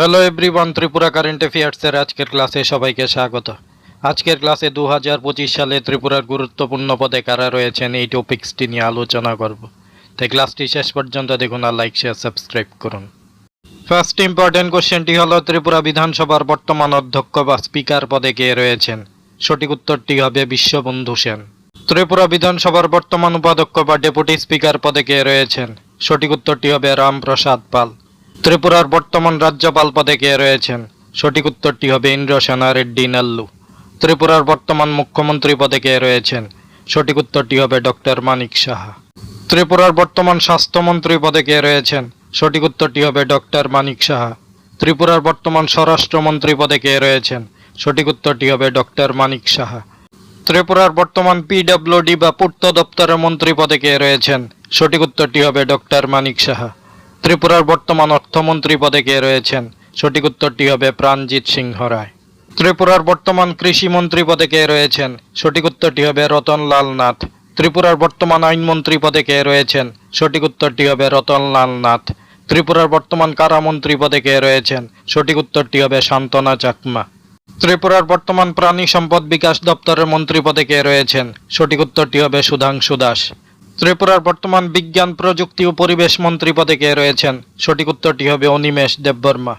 Hello everyone Tripura current অ্যাফেয়ার্সের আজকের ক্লাসে সবাইকে স্বাগত। আজকের ক্লাসে দু হাজার পঁচিশ সালে ত্রিপুরার গুরুত্বপূর্ণ পদে কারা রয়েছেন এই টপিক্সটি নিয়ে আলোচনা করব। তাই ক্লাসটি শেষ পর্যন্ত দেখুন আর লাইক শেয়ার সাবস্ক্রাইব করুন। ফার্স্ট ইম্পর্টেন্ট কোশ্চেনটি হলো, ত্রিপুরা বিধানসভার বর্তমান অধ্যক্ষ বা স্পিকার পদে কে রয়েছেন? সঠিক উত্তরটি হবে বিশ্ববন্ধু সেন। ত্রিপুরা বিধানসভার বর্তমান উপাধ্যক্ষ বা ডেপুটি স্পিকার পদে কে রয়েছেন? সঠিক উত্তরটি হবে রামপ্রসাদ পাল। ত্রিপুরার বর্তমান রাজ্যপাল পদে কে রয়েছেন? সঠিক উত্তরটি হবে ইন্দ্রসেনা রেড্ডি, নাল্লু। ত্রিপুরার বর্তমান মুখ্যমন্ত্রী পদে কে রয়েছেন? সঠিক উত্তরটি হবে ডক্টর মানিক সাহা। ত্রিপুরার বর্তমান স্বাস্থ্যমন্ত্রী পদে কে রয়েছেন? সঠিক উত্তরটি হবে ডক্টর মানিক সাহা। ত্রিপুরার বর্তমান স্বরাষ্ট্রমন্ত্রী পদে কে রয়েছেন? সঠিক উত্তরটি হবে ডক্টর মানিক সাহা। ত্রিপুরার বর্তমান পিডব্লিউডি বা পূর্ত দপ্তরের মন্ত্রী পদে কে রয়েছেন? সঠিক উত্তরটি হবে ডক্টর মানিক সাহা। ত্রিপুরার বর্তমান অর্থমন্ত্রী পদে কে রয়েছেন? সঠিক উত্তরটি হবে প্রাণজিৎ সিংহ রায় ত্রিপুরার বর্তমান কৃষিমন্ত্রী পদে কে রয়েছেন? সঠিক উত্তরটি হবে রতনলাল নাথ। ত্রিপুরার বর্তমান আইনমন্ত্রী পদে কে রয়েছেন? সঠিক উত্তরটি হবে রতনলাল নাথ। ত্রিপুরার বর্তমান কারামন্ত্রী পদে কে রয়েছেন? সঠিক উত্তরটি হবে শান্তনা চাকমা। ত্রিপুরার বর্তমান প্রাণী সম্পদ বিকাশ দপ্তরের মন্ত্রী পদে কে রয়েছেন? সঠিক উত্তরটি হবে সুধাংশু দাস। ত্রিপুরার বর্তমান বিজ্ঞান, প্রযুক্তি ও পরিবেশ মন্ত্রী পদে কে রয়েছেন? সঠিক উত্তরটি হবে অনিমেষ দেববর্মা।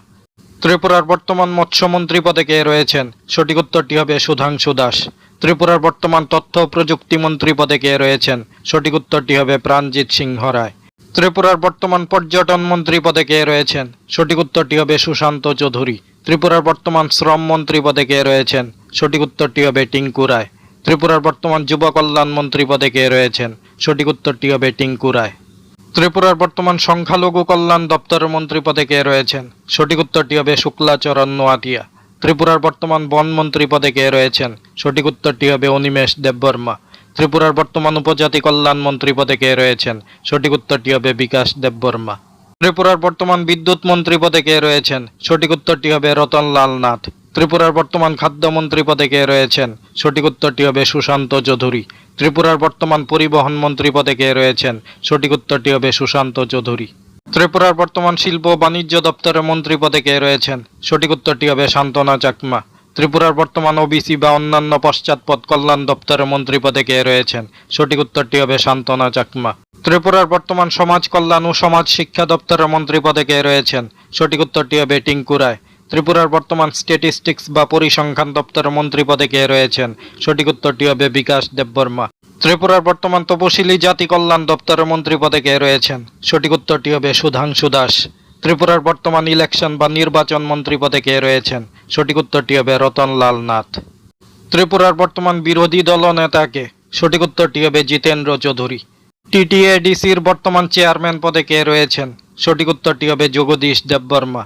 ত্রিপুরার বর্তমান মৎস্যমন্ত্রী পদে কে রয়েছেন? সঠিক উত্তরটি হবে সুধাংশু দাস। ত্রিপুরার বর্তমান তথ্য প্রযুক্তি মন্ত্রী পদে কে রয়েছেন? সঠিক উত্তরটি হবে প্রাণজিৎ সিংহ রায় ত্রিপুরার বর্তমান পর্যটন মন্ত্রী পদে কে রয়েছেন? সঠিক উত্তরটি হবে সুশান্ত চৌধুরী। ত্রিপুরার বর্তমান শ্রম মন্ত্রী পদে কে রয়েছেন? সঠিক উত্তরটি হবে টিঙ্কু রায়। ত্রিপুরার বর্তমান যুব কল্যাণ মন্ত্রী পদে কে রয়েছেন? সঠিক উত্তরটি হবে টিঙ্কু রায় ত্রিপুরার বর্তমান সংখ্যালঘু কল্যাণ দপ্তরের মন্ত্রী পদে কে রয়েছেন? সঠিক উত্তরটি হবে শুক্লাচরণ নোয়াটিয়া। ত্রিপুরার বর্তমান বন মন্ত্রী পদে কে রয়েছেন? সঠিক উত্তরটি হবে অনিমেষ দেববর্মা। ত্রিপুরার বর্তমান উপজাতি কল্যাণ মন্ত্রী পদে কে রয়েছেন? সঠিক উত্তরটি হবে বিকাশ দেববর্মা। ত্রিপুরার বর্তমান বিদ্যুৎ মন্ত্রী পদে কে রয়েছেন? সঠিক উত্তরটি হবে রতনলাল নাথ। ত্রিপুরার বর্তমান খাদ্যমন্ত্রী পদে কে রয়েছেন? সঠিক উত্তরটি হবে সুশান্ত চৌধুরী। ত্রিপুরার বর্তমান পরিবহন মন্ত্রী পদে কে রয়েছেন? সঠিক উত্তরটি হবে সুশান্ত চৌধুরী। ত্রিপুরার বর্তমান শিল্প বাণিজ্য দপ্তরের মন্ত্রী পদে কে রয়েছেন? সঠিক উত্তরটি হবে শান্তনা চাকমা। ত্রিপুরার বর্তমান ওবিসি বা অন্যান্য পশ্চাৎপদ কল্যাণ দপ্তরের মন্ত্রী পদে কে রয়েছেন? সঠিক উত্তরটি হবে শান্তনা চাকমা। ত্রিপুরার বর্তমান সমাজ কল্যাণ ও সমাজ শিক্ষা দপ্তরের মন্ত্রী পদে কে রয়েছেন? সঠিক উত্তরটি হবে টিঙ্কু রায়। ত্রিপুরার বর্তমান স্ট্যাটিস্টিক্স বা পরিসংখ্যান দপ্তরের মন্ত্রী পদে কে রয়েছেন? সঠিক উত্তরটি হবে বিকাশ দেববর্মা। ত্রিপুরার বর্তমান তপশিলি জাতি কল্যাণ দপ্তরের মন্ত্রী পদে কে রয়েছেন? সঠিক উত্তরটি হবে সুধাংশু দাস। ত্রিপুরার বর্তমান ইলেকশন বা নির্বাচন মন্ত্রী পদে কে রয়েছেন? সঠিক উত্তরটি হবে রতনলাল নাথ। ত্রিপুরার বর্তমান বিরোধী দল নেতাকে সঠিক উত্তরটি হবে জিতেন্দ্র চৌধুরী। টিটিএডিসির বর্তমান চেয়ারম্যান পদে কে রয়েছেন? সঠিক উত্তরটি হবে জগদীশ দেববর্মা।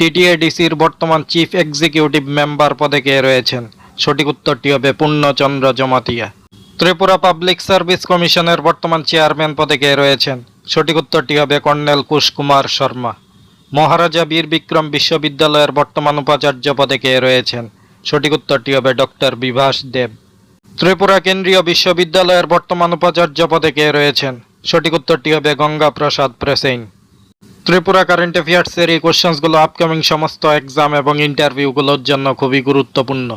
টিটিএডিসির বর্তমান চিফ এক্সিকিউটিভ মেম্বার পদে কে রয়েছেন? সঠিক উত্তরটি হবে পূর্ণচন্দ্র জমাতিয়া। ত্রিপুরা পাবলিক সার্ভিস কমিশনের বর্তমান চেয়ারম্যান পদে কে রয়েছেন? সঠিক উত্তরটি হবে কর্নেল কুশকুমার শর্মা। মহারাজা বীর বিক্রম বিশ্ববিদ্যালয়ের বর্তমান উপাচার্য পদে কে রয়েছেন? সঠিক উত্তরটি হবে ডক্টর বিভাস দেব। ত্রিপুরা কেন্দ্রীয় বিশ্ববিদ্যালয়ের বর্তমান উপাচার্য পদে কে রয়েছেন? সঠিক উত্তরটি হবে গঙ্গা প্রসাদ প্রেসেইন ত্রিপুরা কারেন্ট অ্যাফেয়ার্সের এই কোশ্চেন্সগুলো আপকামিং সমস্ত এক্সাম এবং ইন্টারভিউগুলোর জন্য খুবই গুরুত্বপূর্ণ।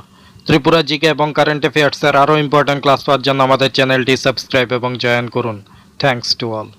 ত্রিপুরা জিকে এবং কারেন্ট অ্যাফেয়ার্সের আরও ইম্পর্ট্যান্ট ক্লাস পাওয়ার জন্য আমাদের চ্যানেলটি সাবস্ক্রাইব এবং জয়েন করুন। Thanks to all